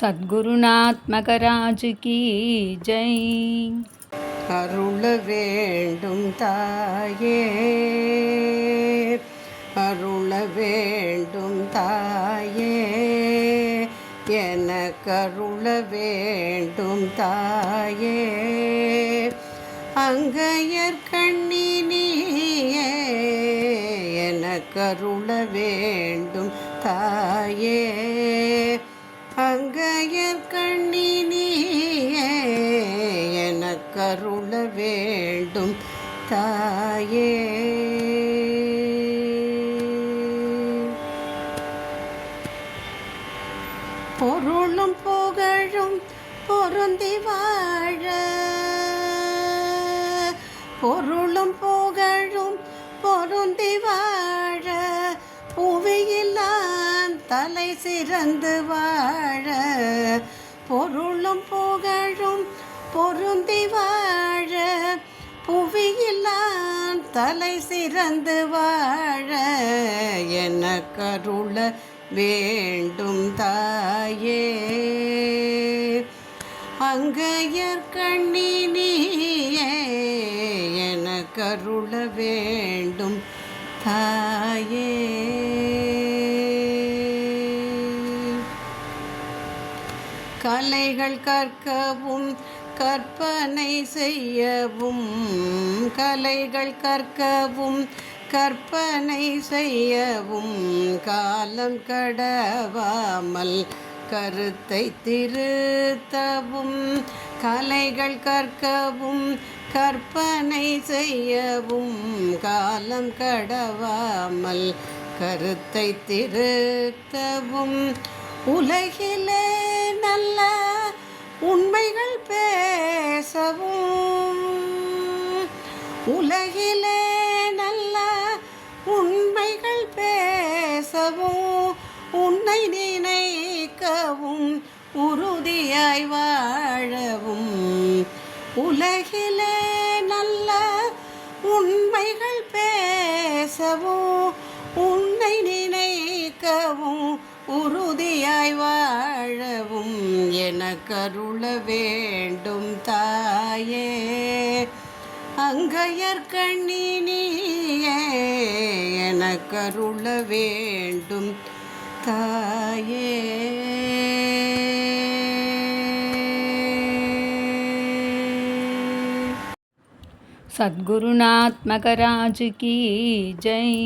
சத்குருநாத்மகராஜு கி ஜெய். அருள வேண்டும் தாயே. அருள வேண்டும் தாயே. எனக்கருள வேண்டும் தாயே. அங்கையர் கண்ணினியே. எனக்கருள வேண்டும் தாயே. கருள வேண்டும் தாயே. பொருளும் புகழும் பொருந்தி வாழ. பொருளும் புகழும் பொருந்தி வாழ. புவியில்லாம் தலை சிறந்து வாழ. பொருளும் புகழும் பொருந்தி தலை சிறந்து வாழ என கருள வேண்டும் தாயே. அங்கையர் கண்ணினியே என கருள வேண்டும் தாயே. கலைகள் கற்கவும் கற்பனை செய்யவும் கலைகள் கற்கவும் கற்பனை செய்யவும் காலம் கடவாமல் கருத்தை திருத்தவும் கலைகள் கற்கவும் கற்பனை செய்யவும் காலம் கடவாமல் கருத்தை திருத்தவும் உலகிலே நல்ல உண்மைகள் பேசவும். உலகிலே நல்ல உண்மைகள் பேசவும். உன்னை நினைக்கவும் உறுதியாய் வாழவும். உலகிலே நல்ல உண்மைகள் பேசவும். உன்னை நினைக்கவும் உறுதியாய் வாழவும் என கருள வேண்டும் தாயே. அங்கையர் கண்ணினியே என கருள வேண்டும் தாயே. சத்குருநாத்மகராஜு கி ஜெய்